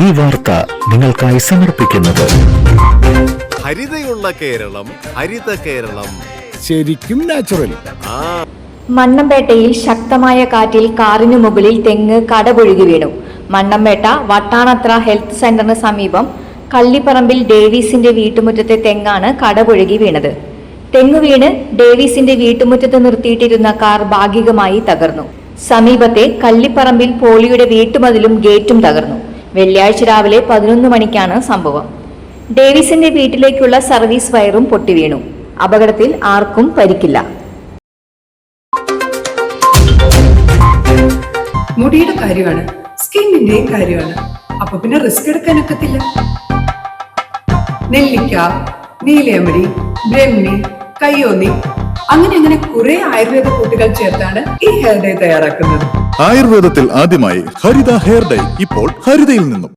ഈ വാർത്ത നിങ്ങൾക്കായി സമർപ്പിക്കുന്നത്. ഹരിതയുള്ള കേരളം ഹരിത കേരളം. ശരിക്കും നാച്ചുറൽ മണ്ണമ്പേട്ടയിൽ ശക്തമായ കാറ്റിൽ കാറിനു മുകളിൽ തെങ്ങ് കടപുഴുകി വീണു. മണ്ണമ്പേട്ട വട്ടാണത്ര ഹെൽത്ത് സെന്ററിന് സമീപം കള്ളിപ്പറമ്പിൽ ഡേവീസിന്റെ വീട്ടുമുറ്റത്തെ തെങ്ങാണ് കടപൊഴുകി വീണത്. തെങ്ങ് വീണ് ഡേവീസിന്റെ വീട്ടുമുറ്റത്ത് നിർത്തിയിട്ടിരുന്ന കാർ ഭാഗികമായി തകർന്നു. സമീപത്തെ കള്ളിപ്പറമ്പിൽ പോളിയുടെ വീട്ടുമതിലും ഗേറ്റും തകർന്നു. വെള്ളിയാഴ്ച രാവിലെ പതിനൊന്ന് മണിക്കാണ് സംഭവം. ഡേവിസിന്റെ വീട്ടിലേക്കുള്ള സർവീസ് വയറും പൊട്ടിവീണു അപകടത്തിൽ ആർക്കും പരിക്കില്ല. മുടിയുടെ കാര്യമാണ് സ്കിന്നിന്റെയും കാര്യമാണ്. അപ്പൊ പിന്നെ റിസ്ക് എടുക്കാനൊക്കത്തില്ല നെല്ലിക്ക നീലയമ്പടി ബ്രഹ്മി കയ്യോന്നി അങ്ങനെ അങ്ങനെ കുറെ ആയുർവേദ കൂട്ടുകൾ ചേർത്താണ് ഈ ഹെയർ ഡേ തയ്യാറാക്കുന്നത്. ആയുർവേദത്തിൽ ആദ്യമായി ഹരിത ഹെയർ ഡൈ ഇപ്പോൾ ഹരിതയിൽ നിന്നും.